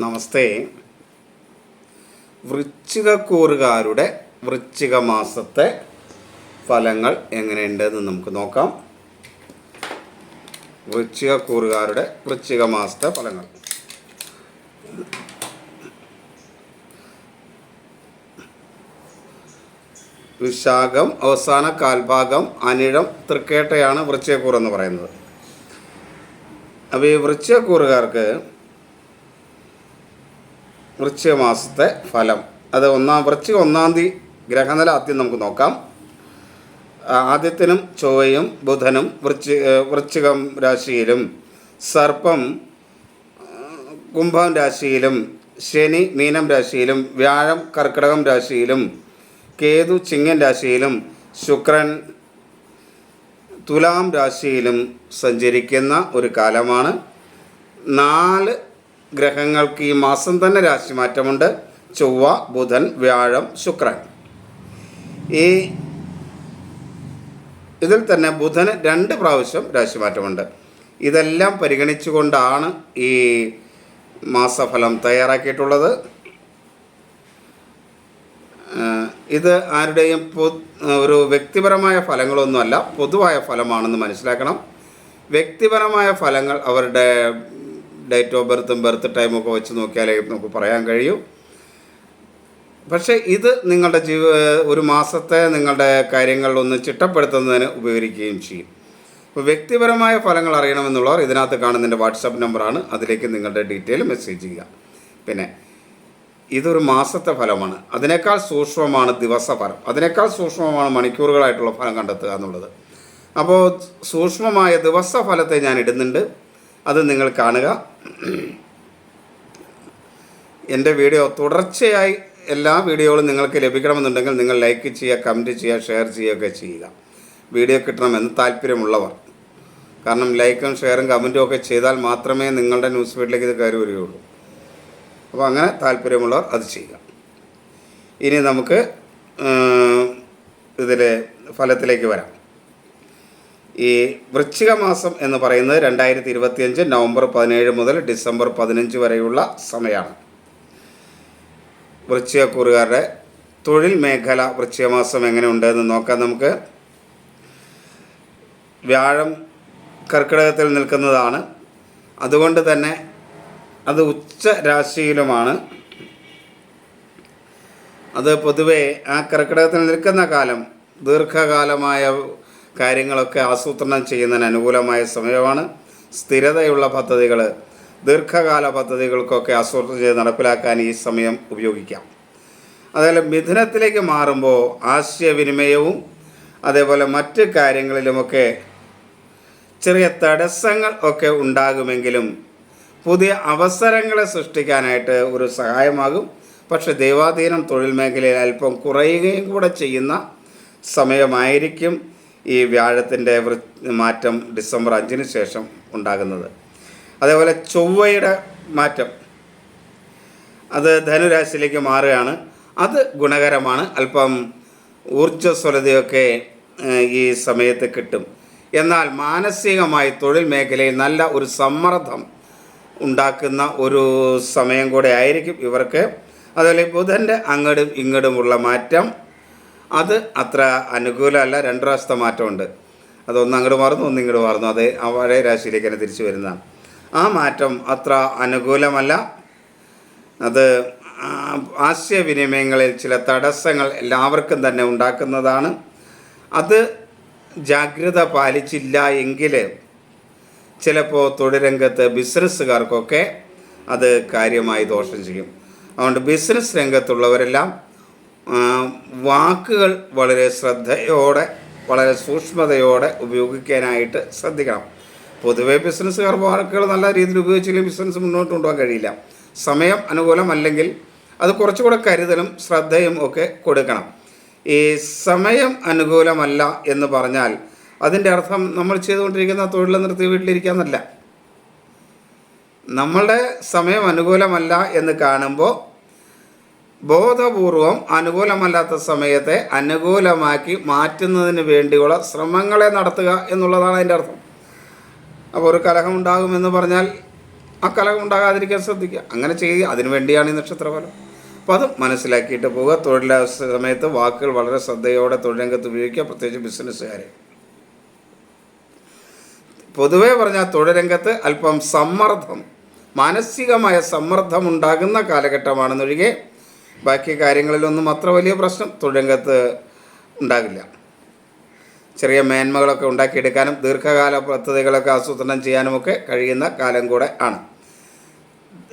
നമസ്തേ. വൃശ്ചികക്കൂറുകാരുടെ വൃശ്ചിക മാസത്തെ ഫലങ്ങൾ എങ്ങനെയുണ്ടെന്ന് നമുക്ക് നോക്കാം. വൃശ്ചികക്കൂറുകാരുടെ വൃശ്ചിക മാസത്തെ ഫലങ്ങൾ. വിശാഖം അവസാന കാൽഭാഗം അനിഴം തൃക്കേട്ടയാണ് വൃശ്ചികക്കൂർ എന്ന് പറയുന്നത്. അപ്പോൾ ഈ വൃശ്ചികക്കൂറുകാർക്ക് വൃശ്ചിക മാസത്തെ ഫലം. അത് ഒന്നാം വൃശ്ചിക ഒന്നാം തീയതി ഗ്രഹനില ആദ്യം നമുക്ക് നോക്കാം. ആദ്യത്തിനും ചൊവ്വയും ബുധനും വൃശ്ചി വൃശ്ചികം രാശിയിലും സർപ്പം കുംഭം രാശിയിലും ശനി മീനം രാശിയിലും വ്യാഴം കർക്കിടകം രാശിയിലും കേതു ചിങ്ങൻ രാശിയിലും ശുക്രൻ തുലാം രാശിയിലും സഞ്ചരിക്കുന്ന ഒരു കാലമാണ്. നാല് ഗ്രഹങ്ങൾക്ക് ഈ മാസം തന്നെ രാശിമാറ്റമുണ്ട്. ചൊവ്വ ബുധൻ വ്യാഴം ശുക്രൻ. ഈ ഇതിൽ തന്നെ ബുധന് രണ്ട് പ്രാവശ്യം രാശിമാറ്റമുണ്ട്. ഇതെല്ലാം പരിഗണിച്ചുകൊണ്ടാണ് ഈ മാസഫലം തയ്യാറാക്കിയിട്ടുള്ളത്. ഇത് ആരുടെയും ഒരു വ്യക്തിപരമായ ഫലങ്ങളൊന്നുമല്ല പൊതുവായ ഫലമാണെന്ന് മനസ്സിലാക്കണം. വ്യക്തിപരമായ ഫലങ്ങൾ അവരുടെ ഡേറ്റ് ഓഫ് ബർത്തും ബർത്ത് ടൈമും ഒക്കെ വെച്ച് നോക്കിയാലേ നമുക്ക് പറയാൻ കഴിയൂ. പക്ഷേ ഇത് നിങ്ങളുടെ ജീവ ഒരു മാസത്തെ നിങ്ങളുടെ കാര്യങ്ങൾ ഒന്ന് ചിട്ടപ്പെടുത്തുന്നതിന് ഉപകരിക്കുകയും ചെയ്യും. അപ്പോൾ വ്യക്തിപരമായ ഫലങ്ങൾ അറിയണമെന്നുള്ളവർ ഇതിനകത്ത് കാണുന്നതിന്റെ വാട്സാപ്പ് നമ്പറാണ്. അതിലേക്ക് നിങ്ങളുടെ ഡീറ്റെയിൽ മെസ്സേജ് ചെയ്യുക. പിന്നെ ഇതൊരു മാസത്തെ ഫലമാണ്. അതിനേക്കാൾ സൂക്ഷ്മമാണ് ദിവസഫലം. അതിനേക്കാൾ സൂക്ഷ്മമാണ് മണിക്കൂറുകളായിട്ടുള്ള ഫലം കണ്ടെത്തുക എന്നുള്ളത്. അപ്പോൾ സൂക്ഷ്മമായ ദിവസഫലത്തെ ഞാൻ ഇടുന്നുണ്ട്. അത് നിങ്ങൾ കാണുക. എന്റെ വീഡിയോ തുടർച്ചയായി എല്ലാ വീഡിയോകളും നിങ്ങൾക്ക് ലഭിക്കണമെന്നുണ്ടെങ്കിൽ നിങ്ങൾ ലൈക്ക് ചെയ്യുക കമന്റ് ചെയ്യുക ഷെയർ ചെയ്യുകയൊക്കെ ചെയ്യുക. വീഡിയോ കിട്ടണമെന്ന് താല്പര്യമുള്ളവർ. കാരണം ലൈക്കും ഷെയറും കമന്റും ഒക്കെ ചെയ്താൽ മാത്രമേ നിങ്ങളുടെ ന്യൂസ് ഫീഡിലേക്ക് ഇത് കയറി വരികയുള്ളൂ അപ്പോൾ അങ്ങനെ താല്പര്യമുള്ളവർ അത് ചെയ്യുക. ഇനി നമുക്ക് ഇതിലെ ഫലത്തിലേക്ക് വരാം. ഈ വൃശ്ചിക മാസം എന്ന് പറയുന്നത് രണ്ടായിരത്തി ഇരുപത്തിയഞ്ച് നവംബർ പതിനേഴ് മുതൽ ഡിസംബർ പതിനഞ്ച് വരെയുള്ള സമയമാണ്. വൃശ്ചികക്കൂറുകാരുടെ തൊഴിൽ മേഖല വൃശ്ചിക മാസം എങ്ങനെയുണ്ട് എന്ന് നോക്കാം നമുക്ക്. വ്യാഴം കർക്കിടകത്തിൽ നിൽക്കുന്നതാണ്. അതുകൊണ്ട് തന്നെ അത് ഉച്ച രാശിയിലുമാണ്. അത് പൊതുവേ ആ കർക്കിടകത്തിൽ നിൽക്കുന്ന കാലം ദീർഘകാലമായ കാര്യങ്ങളൊക്കെ ആസൂത്രണം ചെയ്യുന്നതിന് അനുകൂലമായ സമയമാണ്. സ്ഥിരതയുള്ള പദ്ധതികൾ ദീർഘകാല പദ്ധതികൾക്കൊക്കെ ആസൂത്രണം ചെയ്ത് നടപ്പിലാക്കാൻ ഈ സമയം ഉപയോഗിക്കാം. അതേപോലെ മിഥുനത്തിലേക്ക് മാറുമ്പോൾ ആശയവിനിമയവും അതേപോലെ മറ്റ് കാര്യങ്ങളിലുമൊക്കെ ചെറിയ തടസ്സങ്ങൾ ഒക്കെ ഉണ്ടാകുമെങ്കിലും പുതിയ അവസരങ്ങളെ സൃഷ്ടിക്കാനായിട്ട് ഒരു സഹായമാകും. പക്ഷേ ദൈവാധീനം തൊഴിൽ മേഖലയിൽ അല്പം കുറയുകയും കൂടെ ചെയ്യുന്ന സമയമായിരിക്കും. ഈ വ്യാഴത്തിന്റെ മാറ്റം ഡിസംബർ അഞ്ചിന് ശേഷം ഉണ്ടാകുന്നത്. അതേപോലെ ചൊവ്വയുടെ മാറ്റം. അത് ധനുരാശിയിലേക്ക് മാറുകയാണ്. അത് ഗുണകരമാണ്. അല്പം ഊർജസ്വലതയൊക്കെ ഈ സമയത്ത് കിട്ടും. എന്നാൽ മാനസികമായി തൊഴിൽ മേഖലയിൽ നല്ല ഒരു സമ്മർദ്ദം ഉണ്ടാക്കുന്ന ഒരു സമയം കൂടെ ആയിരിക്കും ഇവർക്ക്. അതുപോലെ ബുധന്റെ അങ്ങടും ഇങ്ങടുമുള്ള മാറ്റം. അത് അത്ര അനുകൂലമല്ല. രണ്ട് പ്രാവശ്യത്തെ മാറ്റമുണ്ട്. അതൊന്ന് അങ്ങോട്ട് മാറുന്നു ഒന്ന് ഇങ്ങോട്ട് മാറുന്നു. അത് ആ പഴയ രാശിയിലേക്ക് തന്നെ തിരിച്ചു വരുന്നതാണ്. ആ മാറ്റം അത്ര അനുകൂലമല്ല. അത് ആശയവിനിമയങ്ങളിൽ ചില തടസ്സങ്ങൾ എല്ലാവർക്കും തന്നെ ഉണ്ടാക്കുന്നതാണ്. അത് ജാഗ്രത പാലിച്ചില്ല എങ്കിൽ ചിലപ്പോൾ തൊഴിൽ ബിസിനസ്സുകാർക്കൊക്കെ അത് കാര്യമായി ദോഷം ചെയ്യും. അതുകൊണ്ട് ബിസിനസ് രംഗത്തുള്ളവരെല്ലാം വാക്കുകൾ വളരെ ശ്രദ്ധയോടെ വളരെ സൂക്ഷ്മതയോടെ ഉപയോഗിക്കാനായിട്ട് ശ്രദ്ധിക്കണം. പൊതുവേ ബിസിനസ്സുകാർ വാക്കുകൾ നല്ല രീതിയിൽ ഉപയോഗിച്ചില്ലെങ്കിൽ ബിസിനസ് മുന്നോട്ട് കൊണ്ടുപോകാൻ കഴിയില്ല. സമയം അനുകൂലമല്ലെങ്കിൽ അത് കുറച്ചുകൂടെ കരുതലും ശ്രദ്ധയും ഒക്കെ കൊടുക്കണം. ഈ സമയം അനുകൂലമല്ല എന്ന് പറഞ്ഞാൽ അതിന്റെ അർത്ഥം നമ്മൾ ചെയ്തുകൊണ്ടിരിക്കുന്ന തൊഴിൽ നിർത്തി വീട്ടിലിരിക്കാമെന്നല്ല നമ്മളുടെ സമയം അനുകൂലമല്ല എന്ന് കാണുമ്പോൾ ബോധപൂർവം അനുകൂലമല്ലാത്ത സമയത്തെ അനുകൂലമാക്കി മാറ്റുന്നതിന് വേണ്ടിയുള്ള ശ്രമങ്ങളെ നടത്തുക എന്നുള്ളതാണ് അതിന്റെ അർത്ഥം. അപ്പോൾ ഒരു കലഹം ഉണ്ടാകുമെന്ന് പറഞ്ഞാൽ ആ കലഹം ഉണ്ടാകാതിരിക്കാൻ ശ്രദ്ധിക്കുക. അങ്ങനെ ചെയ്യുക അതിനു വേണ്ടിയാണ് ഈ നക്ഷത്രഫലം. അപ്പോൾ അത് മനസ്സിലാക്കിയിട്ട് പോവുക. തൊഴിൽ സമയത്ത് വാക്കുകൾ വളരെ ശ്രദ്ധയോടെ തൊഴിലംഗത്ത് ഉപയോഗിക്കുക. പ്രത്യേകിച്ച് ബിസിനസ്സുകാരെ. പൊതുവേ പറഞ്ഞാൽ തൊഴിലംഗത്ത് അല്പം സമ്മർദ്ദം മാനസികമായ സമ്മർദ്ദം ഉണ്ടാകുന്ന കാലഘട്ടമാണെന്നൊഴികെ ബാക്കി കാര്യങ്ങളിലൊന്നും അത്ര വലിയ പ്രശ്നം തൊഴിലംഗത്ത് ഉണ്ടാകില്ല. ചെറിയ മേന്മകളൊക്കെ ഉണ്ടാക്കിയെടുക്കാനും ദീർഘകാല പദ്ധതികളൊക്കെ ആസൂത്രണം ചെയ്യാനുമൊക്കെ കഴിയുന്ന കാലം കൂടെ ആണ്.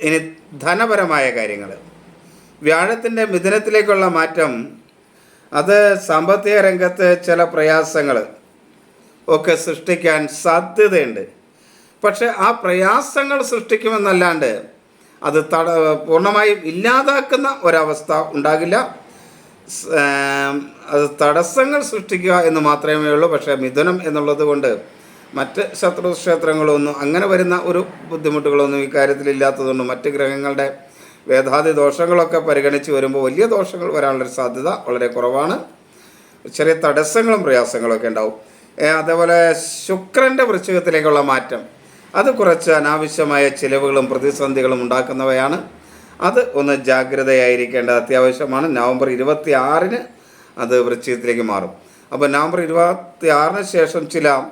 ഇനി ധനപരമായ കാര്യങ്ങൾ വ്യാഴത്തിന്റെ മിഥുനത്തിലേക്കുള്ള മാറ്റം അത് സാമ്പത്തിക രംഗത്ത് ചില പ്രയാസങ്ങൾ ഒക്കെ സൃഷ്ടിക്കാൻ സാധ്യതയുണ്ട്. പക്ഷെ ആ പ്രയാസങ്ങൾ സൃഷ്ടിക്കുമെന്നല്ലാണ്ട് അത് തട പൂർണമായും ഇല്ലാതാക്കുന്ന ഒരവസ്ഥ ഉണ്ടാകില്ല. അത് തടസ്സങ്ങൾ സൃഷ്ടിക്കുക എന്ന് മാത്രമേ ഉള്ളൂ. പക്ഷേ മിഥുനം എന്നുള്ളത് കൊണ്ട് മറ്റ് ശത്രുക്ഷേത്രങ്ങളൊന്നും അങ്ങനെ വരുന്ന ഒരു ബുദ്ധിമുട്ടുകളൊന്നും ഇക്കാര്യത്തിൽ ഇല്ലാത്തതുകൊണ്ട് മറ്റ് ഗ്രഹങ്ങളുടെ വേദാതി ദോഷങ്ങളൊക്കെ പരിഗണിച്ച് വരുമ്പോൾ വലിയ ദോഷങ്ങൾ വരാനുള്ളൊരു സാധ്യത വളരെ കുറവാണ്. ചെറിയ തടസ്സങ്ങളും പ്രയാസങ്ങളൊക്കെ ഉണ്ടാവും. അതേപോലെ ശുക്രന്റെ വൃശ്ചികത്തിലേക്കുള്ള മാറ്റം. അത് കുറച്ച് അനാവശ്യമായ ചിലവുകളും പ്രതിസന്ധികളും ഉണ്ടാക്കുന്നവയാണ്. അത് ഒന്ന് ജാഗ്രതയായിരിക്കേണ്ടത് അത്യാവശ്യമാണ്. നവംബർ ഇരുപത്തി ആറിന് അത് വൃശ്ചികത്തിലേക്ക് മാറും. അപ്പോൾ നവംബർ ഇരുപത്തി ആറിന് ശേഷം ചില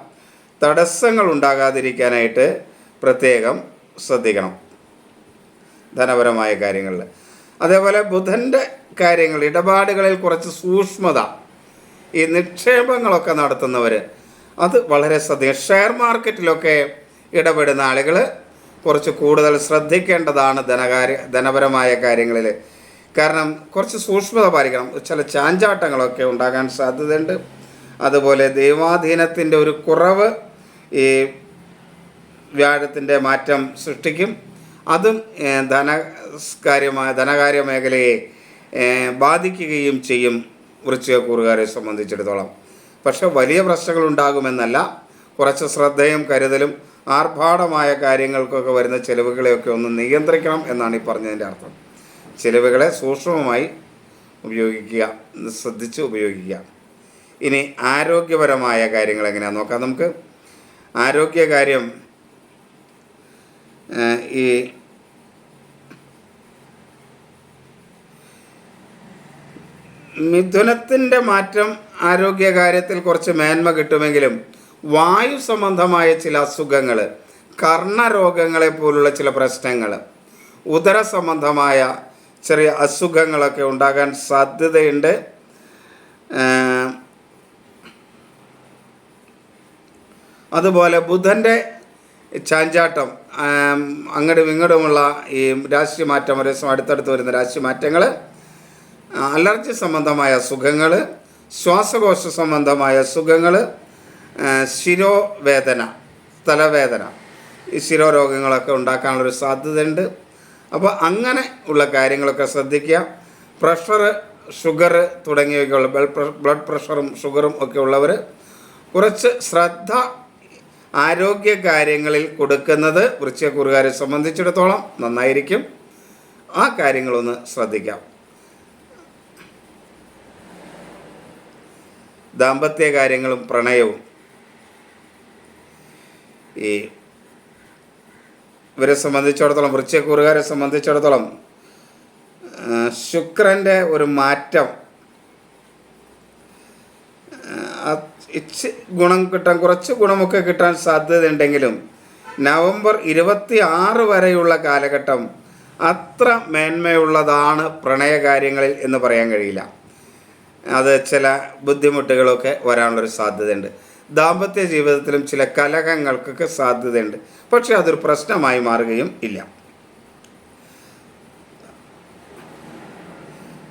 തടസ്സങ്ങൾ ഉണ്ടാകാതിരിക്കാനായിട്ട് പ്രത്യേകം ശ്രദ്ധിക്കണം. ധനപരമായ കാര്യങ്ങളിൽ. അതേപോലെ ബുധന്റെ കാര്യങ്ങൾ ഇടപാടുകളിൽ കുറച്ച് സൂക്ഷ്മത ഈ നിക്ഷേപങ്ങളൊക്കെ നടത്തുന്നവർ അത് വളരെ ശ്രദ്ധിക്കുക ഷെയർ മാർക്കറ്റിലൊക്കെ ഇടപെടുന്ന ആളുകൾ കുറച്ച് കൂടുതൽ ശ്രദ്ധിക്കേണ്ടതാണ് ധനകാര്യ ധനപരമായ കാര്യങ്ങളിൽ. കാരണം കുറച്ച് സൂക്ഷ്മത പാലിക്കണം. ചില ചാഞ്ചാട്ടങ്ങളൊക്കെ ഉണ്ടാകാൻ സാധ്യതയുണ്ട്. അതുപോലെ ദൈവാധീനത്തിന്റെ ഒരു കുറവ് ഈ വ്യാഴത്തിന്റെ മാറ്റം സൃഷ്ടിക്കും. അതും ധന ധനകാര്യമായ ധനകാര്യ മേഖലയെ ബാധിക്കുകയും ചെയ്യും വൃശ്ചികക്കൂറുകാരെ സംബന്ധിച്ചിടത്തോളം. പക്ഷെ വലിയ പ്രശ്നങ്ങൾ ഉണ്ടാകുമെന്നല്ല കുറച്ച് ശ്രദ്ധയും കരുതലും ആർഭാടമായ കാര്യങ്ങൾക്കൊക്കെ വരുന്ന ചിലവുകളെയൊക്കെ ഒന്ന് നിയന്ത്രിക്കണം എന്നാണ് ഈ പറഞ്ഞതിന്റെ അർത്ഥം. ചിലവുകളെ സൂക്ഷ്മമായി ഉപയോഗിക്കുക ശ്രദ്ധിച്ച് ഉപയോഗിക്കുക. ഇനി ആരോഗ്യപരമായ കാര്യങ്ങൾ എങ്ങനെയാണെന്ന് നോക്കാം നമുക്ക്? ആരോഗ്യകാര്യം കാര്യം ഈ മിഥുനത്തിന്റെ മാറ്റം ആരോഗ്യകാര്യത്തിൽ കുറച്ച് മേന്മ കിട്ടുമെങ്കിലും വായു സംബന്ധമായ ചില അസുഖങ്ങൾ കർണരോഗങ്ങളെ പോലുള്ള ചില പ്രശ്നങ്ങൾ ഉദര സംബന്ധമായ ചെറിയ അസുഖങ്ങളൊക്കെ ഉണ്ടാകാൻ സാധ്യതയുണ്ട്. അതുപോലെ ബുധന്റെ ചാഞ്ചാട്ടം അങ്ങടും ഇങ്ങടുമുള്ള ഈ രാശി മാറ്റം ഒരേ ദിവസം അടുത്തടുത്ത് വരുന്ന രാശി മാറ്റങ്ങൾ അലർജി സംബന്ധമായ അസുഖങ്ങൾ ശ്വാസകോശ സംബന്ധമായ സുഖങ്ങൾ ശിരോവേദന തലവേദന. ഈ ശിരോരോഗങ്ങളൊക്കെ ഉണ്ടാക്കാനുള്ളൊരു സാധ്യതയുണ്ട്. അപ്പോൾ അങ്ങനെ ഉള്ള കാര്യങ്ങളൊക്കെ ശ്രദ്ധിക്കുക. പ്രഷർ ഷുഗർ തുടങ്ങിയവയ്ക്കുള്ള ബ്ലഡ് പ്രഷറും ഷുഗറും ഒക്കെ ഉള്ളവർ കുറച്ച് ശ്രദ്ധ ആരോഗ്യ കാര്യങ്ങളിൽ കൊടുക്കുന്നത് വൃശ്ചകൂറുകാരെ സംബന്ധിച്ചിടത്തോളം നന്നായിരിക്കും. ആ കാര്യങ്ങളൊന്ന് ശ്രദ്ധിക്കാം. ദാമ്പത്യ കാര്യങ്ങളും പ്രണയവും ഈ ഇവരെ സംബന്ധിച്ചിടത്തോളം വൃശ്ചക്കൂറുകാരെ സംബന്ധിച്ചിടത്തോളം ശുക്രന്റെ ഒരു മാറ്റം ഇച്ച് ഗുണം കിട്ടാൻ കുറച്ച് ഗുണമൊക്കെ കിട്ടാൻ സാധ്യതയുണ്ടെങ്കിലും നവംബർ ഇരുപത്തി ആറ് വരെയുള്ള കാലഘട്ടം അത്ര മേന്മയുള്ളതാണ് പ്രണയകാര്യങ്ങളിൽ എന്ന് പറയാൻ കഴിയില്ല. അത് ചില ബുദ്ധിമുട്ടുകളൊക്കെ വരാനുള്ളൊരു സാധ്യതയുണ്ട്. ദാമ്പത്യ ജീവിതത്തിലും ചില കലഹങ്ങൾക്കൊക്കെ സാധ്യതയുണ്ട്. പക്ഷെ അതൊരു പ്രശ്നമായി മാറുകയും ഇല്ല.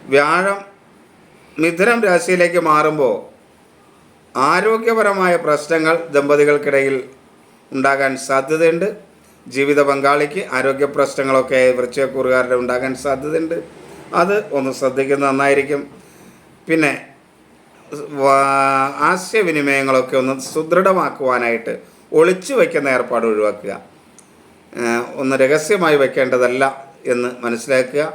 വ്യാഴം മിഥുനം രാശിയിലേക്ക് മാറുമ്പോൾ ആരോഗ്യപരമായ പ്രശ്നങ്ങൾ ദമ്പതികൾക്കിടയിൽ ഉണ്ടാകാൻ സാധ്യതയുണ്ട്. ജീവിത പങ്കാളിക്ക് ആരോഗ്യ പ്രശ്നങ്ങളൊക്കെ വൃശ്ചികക്കൂറുകാരുടെ ഉണ്ടാകാൻ സാധ്യതയുണ്ട്. അത് ഒന്ന് ശ്രദ്ധിക്കുന്നത് നന്നായിരിക്കും. പിന്നെ ആശയവിനിമയങ്ങളൊക്കെ ഒന്ന് സുദൃഢമാക്കുവാനായിട്ട് ഒളിച്ചു വയ്ക്കുന്ന ഏർപ്പാട് ഒഴിവാക്കുക. ഒന്ന് രഹസ്യമായി വയ്ക്കേണ്ടതല്ല എന്ന് മനസ്സിലാക്കുക.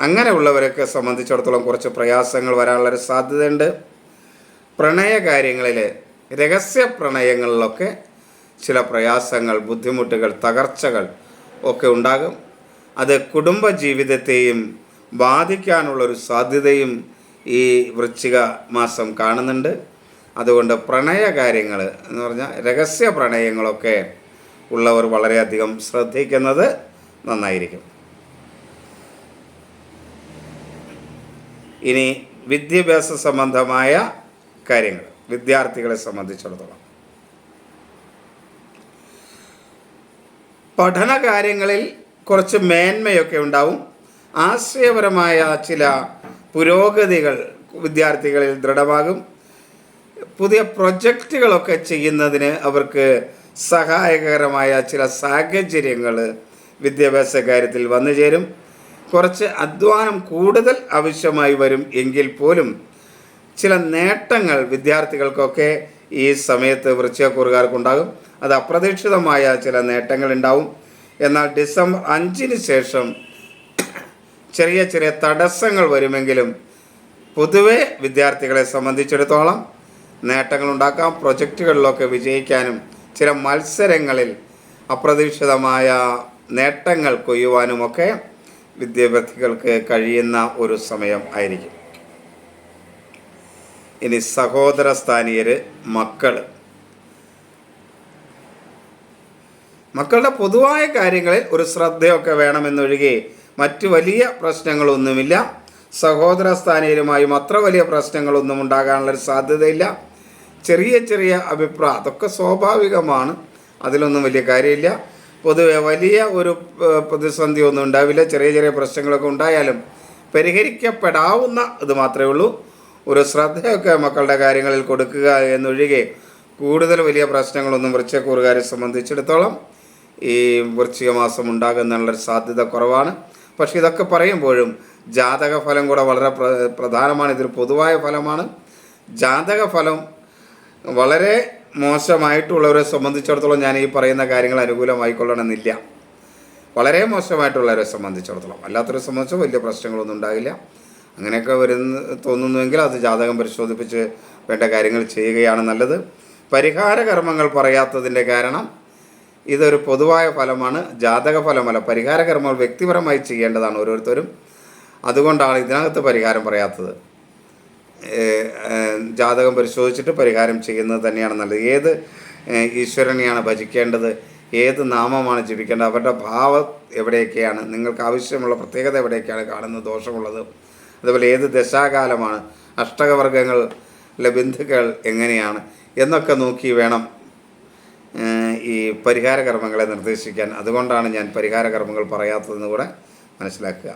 അങ്ങനെയുള്ളവരൊക്കെ സംബന്ധിച്ചിടത്തോളം കുറച്ച് പ്രയാസങ്ങൾ വരാനുള്ളൊരു സാധ്യതയുണ്ട്. പ്രണയ കാര്യങ്ങളിൽ രഹസ്യ പ്രണയങ്ങളിലൊക്കെ ചില പ്രയാസങ്ങൾ ബുദ്ധിമുട്ടുകൾ തകർച്ചകൾ ഒക്കെ ഉണ്ടാകും. അത് കുടുംബ ജീവിതത്തെയും ബാധിക്കാനുള്ളൊരു സാധ്യതയും ഈ വൃശ്ചിക മാസം കാണുന്നുണ്ട്. അതുകൊണ്ട് പ്രണയ കാര്യങ്ങൾ എന്ന് പറഞ്ഞാൽ രഹസ്യ പ്രണയങ്ങളൊക്കെ ഉള്ളവർ വളരെയധികം ശ്രദ്ധിക്കുന്നത് നന്നായിരിക്കും. ഇനി വിദ്യാഭ്യാസ സംബന്ധമായ കാര്യങ്ങൾ വിദ്യാർത്ഥികളെ സംബന്ധിച്ചിടത്തോളം. പഠന കാര്യങ്ങളിൽ കുറച്ച് മേന്മയൊക്കെ ഉണ്ടാവും. ആശയപരമായ ചില പുരോഗതികൾ വിദ്യാർത്ഥികളിൽ ദൃഢമാകും. പുതിയ പ്രൊജക്റ്റുകളൊക്കെ ചെയ്യുന്നതിന് അവർക്ക് സഹായകരമായ ചില സാഹചര്യങ്ങൾ വിദ്യാഭ്യാസ കാര്യത്തിൽ വന്നു ചേരും. കുറച്ച് അധ്വാനം കൂടുതൽ ആവശ്യമായി വരും എങ്കിൽ പോലും ചില നേട്ടങ്ങൾ വിദ്യാർത്ഥികൾക്കൊക്കെ ഈ സമയത്ത് വൃശ്ചികക്കൂറുകാർക്കുണ്ടാകും. അത് അപ്രതീക്ഷിതമായ ചില നേട്ടങ്ങൾ ഉണ്ടാവും എന്നാൽ ഡിസംബർ അഞ്ചിന് ശേഷം ചെറിയ ചെറിയ തടസ്സങ്ങൾ വരുമെങ്കിലും പൊതുവെ വിദ്യാർത്ഥികളെ സംബന്ധിച്ചിടത്തോളം നേട്ടങ്ങൾ ഉണ്ടാക്കാം പ്രൊജക്റ്റുകളിലൊക്കെ വിജയിക്കാനും ചില മത്സരങ്ങളിൽ അപ്രതീക്ഷിതമായ നേട്ടങ്ങൾ കൊയ്യുവാനുമൊക്കെ വിദ്യാർത്ഥികൾക്ക് കഴിയുന്ന ഒരു സമയം ആയിരിക്കും. ഇനി സഹോദര സ്ഥാനീയർ മക്കൾ മക്കളുടെ പൊതുവായ കാര്യങ്ങളിൽ ഒരു ശ്രദ്ധയൊക്കെ വേണമെന്നൊഴികെ മറ്റു വലിയ പ്രശ്നങ്ങളൊന്നുമില്ല. സഹോദര സ്ഥാനീയരുമായും അത്ര വലിയ പ്രശ്നങ്ങളൊന്നും ഉണ്ടാകാനുള്ളൊരു സാധ്യതയില്ല. ചെറിയ ചെറിയ അഭിപ്രായം അതൊക്കെ സ്വാഭാവികമാണ്. അതിലൊന്നും വലിയ കാര്യമില്ല. പൊതുവെ വലിയ ഒരു പ്രതിസന്ധി ഒന്നും ഉണ്ടാവില്ല. ചെറിയ ചെറിയ പ്രശ്നങ്ങളൊക്കെ ഉണ്ടായാലും പരിഹരിക്കപ്പെടാവുന്ന ഇത് മാത്രമേ ഉള്ളൂ. ഒരു ശ്രദ്ധയൊക്കെ മക്കളുടെ കാര്യങ്ങളിൽ കൊടുക്കുക എന്നൊഴികെ കൂടുതൽ വലിയ പ്രശ്നങ്ങളൊന്നും വൃശ്ചക്കൂറുകാരെ സംബന്ധിച്ചിടത്തോളം ഈ വൃശ്ചിക മാസം ഉണ്ടാകുന്നുള്ളൊരു സാധ്യത കുറവാണ്. പക്ഷേ ഇതൊക്കെ പറയുമ്പോഴും ജാതക ഫലം കൂടെ വളരെ പ്ര പ്രധാനമാണ്. ഇതൊരു പൊതുവായ ഫലമാണ്. ജാതക ഫലം വളരെ മോശമായിട്ടുള്ളവരെ സംബന്ധിച്ചിടത്തോളം ഞാൻ ഈ പറയുന്ന കാര്യങ്ങൾ അനുകൂലമായിക്കൊള്ളണമെന്നില്ല. വളരെ മോശമായിട്ടുള്ളവരെ സംബന്ധിച്ചിടത്തോളം. അല്ലാത്തവരെ സംബന്ധിച്ച് വലിയ പ്രശ്നങ്ങളൊന്നും ഉണ്ടാകില്ല അങ്ങനെയൊക്കെ വരുന്ന തോന്നുന്നുവെങ്കിൽ അത് ജാതകം പരിശോധിപ്പിച്ച് വേണ്ട കാര്യങ്ങൾ ചെയ്യുകയാണ് നല്ലത്. പരിഹാര കർമ്മങ്ങൾ പറയാത്തതിന്റെ കാരണം ഇതൊരു പൊതുവായ ഫലമാണ് ജാതക ഫലമല്ല. പരിഹാര കർമ്മങ്ങൾ വ്യക്തിപരമായി ചെയ്യേണ്ടതാണ് ഓരോരുത്തരും. അതുകൊണ്ടാണ് ഇതിനകത്ത് പരിഹാരം പറയാത്തത്. ജാതകം പരിശോധിച്ചിട്ട് പരിഹാരം ചെയ്യുന്നത് തന്നെയാണ് നല്ലത്. ഏത് ഈശ്വരനെയാണ് ഭജിക്കേണ്ടത്? ഏത് നാമമാണ് ജപിക്കേണ്ടത്? അവരുടെ ഭാവം എവിടെയൊക്കെയാണ്? നിങ്ങൾക്ക് ആവശ്യമുള്ള പ്രത്യേകത എവിടെയൊക്കെയാണ് കാണുന്നത്? ദോഷമുള്ളത്? അതുപോലെ ഏത് ദശാകാലമാണ്? അഷ്ടകവർഗങ്ങളിലെ ബന്ധുക്കൾ എങ്ങനെയാണ്? എന്നൊക്കെ നോക്കി വേണം ഈ പരിഹാര കർമ്മങ്ങളെ നിർദ്ദേശിക്കാൻ അതുകൊണ്ടാണ് ഞാൻ പരിഹാര കർമ്മങ്ങൾ പറയാത്തതെന്ന് കൂടെ മനസ്സിലാക്കുക.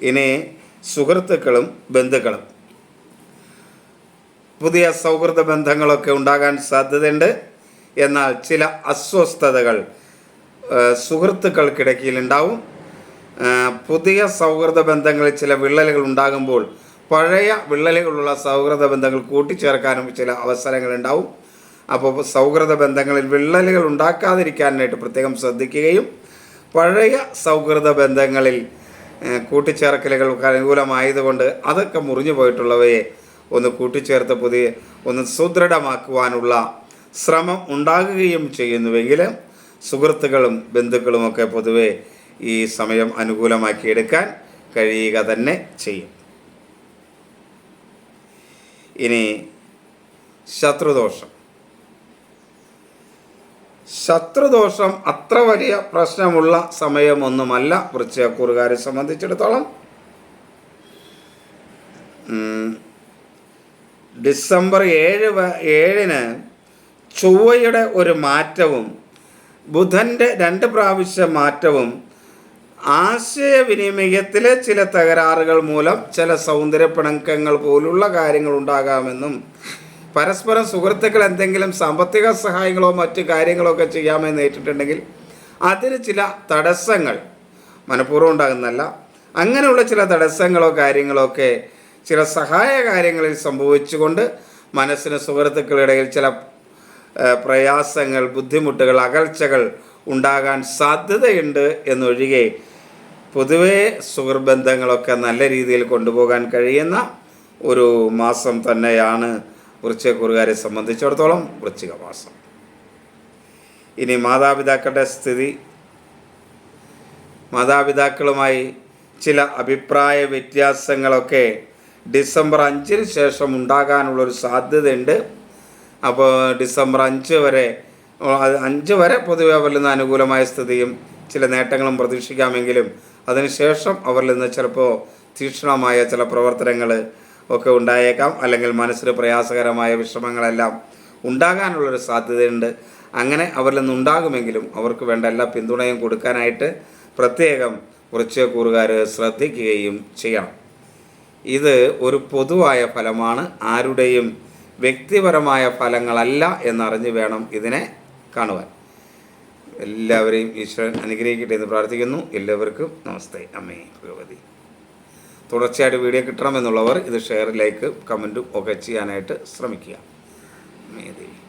ഇനി സുഹൃത്തുക്കളും ബന്ധുക്കളും. പുതിയ സൗഹൃദ ബന്ധങ്ങളൊക്കെ ഉണ്ടാകാൻ സാധ്യതയുണ്ട്. എന്നാൽ ചില അസ്വസ്ഥതകൾ സുഹൃത്തുക്കൾക്കിടയ്ക്കിൽ ഉണ്ടാവും. പുതിയ സൗഹൃദ ബന്ധങ്ങളിൽ ചില വിള്ളലുകൾ ഉണ്ടാകുമ്പോൾ പഴയ വിള്ളലുകളുള്ള സൗഹൃദ ബന്ധങ്ങൾ കൂട്ടിച്ചേർക്കാനും ചില അവസരങ്ങൾ ഉണ്ടാവും. അപ്പോൾ സൗഹൃദ ബന്ധങ്ങളിൽ വിള്ളലുകൾ ഉണ്ടാക്കാതിരിക്കാനായിട്ട് പ്രത്യേകം ശ്രദ്ധിക്കുകയും പഴയ സൗഹൃദ ബന്ധങ്ങളിൽ കൂട്ടിച്ചേർക്കലുകൾ അനുകൂലമായതുകൊണ്ട് അതൊക്കെ മുറിഞ്ഞു പോയിട്ടുള്ളവയെ ഒന്ന് കൂട്ടിച്ചേർത്ത് പുതിയ ഒന്ന് സുദൃഢമാക്കുവാനുള്ള ശ്രമം ഉണ്ടാകുകയും ചെയ്യുന്നുവെങ്കിൽ സുഹൃത്തുക്കളും ബന്ധുക്കളുമൊക്കെ പൊതുവെ ഈ സമയം അനുകൂലമാക്കിയെടുക്കാൻ കഴിയുക തന്നെ ചെയ്യും. ഇനി ശത്രുദോഷം. ശത്രുദോഷം അത്ര വലിയ പ്രശ്നമുള്ള സമയമൊന്നുമല്ല വൃശ്ചികക്കൂറുകാരെ സംബന്ധിച്ചിടത്തോളം. ഡിസംബർ ഏഴ് ഏഴിന് ചൊവ്വയുടെ ഒരു മാറ്റവും ബുധന്റെ രണ്ട് പ്രാവശ്യ മാറ്റവും ആശയവിനിമയത്തിലെ ചില തകരാറുകൾ മൂലം ചില സൗന്ദര്യപ്പിണക്കങ്ങൾ പോലുള്ള കാര്യങ്ങൾ ഉണ്ടാകാമെന്നും പരസ്പരം സുഹൃത്തുക്കൾ എന്തെങ്കിലും സാമ്പത്തിക സഹായങ്ങളോ മറ്റു കാര്യങ്ങളോ ഒക്കെ ചെയ്യാമെന്ന് ഏറ്റിട്ടുണ്ടെങ്കിൽ അതിന് ചില തടസ്സങ്ങൾ മനഃപൂർവം ഉണ്ടാകുന്നതല്ല. അങ്ങനെയുള്ള ചില തടസ്സങ്ങളോ കാര്യങ്ങളോ ഒക്കെ ചില സഹായ കാര്യങ്ങളിൽ സംഭവിച്ചുകൊണ്ട് മനസ്സിന് സുഹൃത്തുക്കളിടയിൽ ചില പ്രയാസങ്ങൾ ബുദ്ധിമുട്ടുകൾ അകൽച്ചകൾ ഉണ്ടാകാൻ സാധ്യതയുണ്ട് എന്നൊഴികെ പൊതുവേ സുഹൃബന്ധങ്ങളൊക്കെ നല്ല രീതിയിൽ കൊണ്ടുപോകാൻ കഴിയുന്ന ഒരു മാസം തന്നെയാണ് വൃശ്ചികക്കുറുകാരെ സംബന്ധിച്ചിടത്തോളം വൃശ്ചിക മാസം. ഇനി മാതാപിതാക്കളുടെ സ്ഥിതി. മാതാപിതാക്കളുമായി ചില അഭിപ്രായ വ്യത്യാസങ്ങളൊക്കെ ഡിസംബർ അഞ്ചിന് ശേഷം ഉണ്ടാകാനുള്ളൊരു സാധ്യതയുണ്ട്. അപ്പോൾ ഡിസംബർ അഞ്ച് വരെ അഞ്ച് വരെ പൊതുവെ അവരിൽ അനുകൂലമായ സ്ഥിതിയും ചില നേട്ടങ്ങളും പ്രതീക്ഷിക്കാമെങ്കിലും അതിനുശേഷം അവരിൽ നിന്ന് ചിലപ്പോൾ തീക്ഷ്ണമായ ചില പ്രവർത്തനങ്ങൾ ഒക്കെ ഉണ്ടായേക്കാം. അല്ലെങ്കിൽ മനസ്സിന് പ്രയാസകരമായ വിഷമങ്ങളെല്ലാം ഉണ്ടാകാനുള്ളൊരു സാധ്യതയുണ്ട്. അങ്ങനെ അവരിൽ നിന്നുണ്ടാകുമെങ്കിലും അവർക്ക് വേണ്ട എല്ലാ പിന്തുണയും കൊടുക്കാനായിട്ട് പ്രത്യേകം വൃശ്ചികക്കൂറുകാർ ശ്രദ്ധിക്കുകയും ചെയ്യണം. ഇത് ഒരു പൊതുവായ ഫലമാണ്. ആരുടെയും വ്യക്തിപരമായ ഫലങ്ങളല്ല എന്നറിഞ്ഞ് വേണം ഇതിനെ കാണുവാൻ. എല്ലാവരെയും ഈശ്വരൻ അനുഗ്രഹിക്കട്ടെ എന്ന് പ്രാർത്ഥിക്കുന്നു. എല്ലാവർക്കും നമസ്തേ. അമ്മേ ഭഗവതി. തുടർച്ചയായിട്ട് വീഡിയോ കിട്ടണമെന്നുള്ളവർ ഇത് ഷെയർ ലൈക്ക് കമന്റും ഒക്കെ ചെയ്യാനായിട്ട് ശ്രമിക്കുക. മേദേവി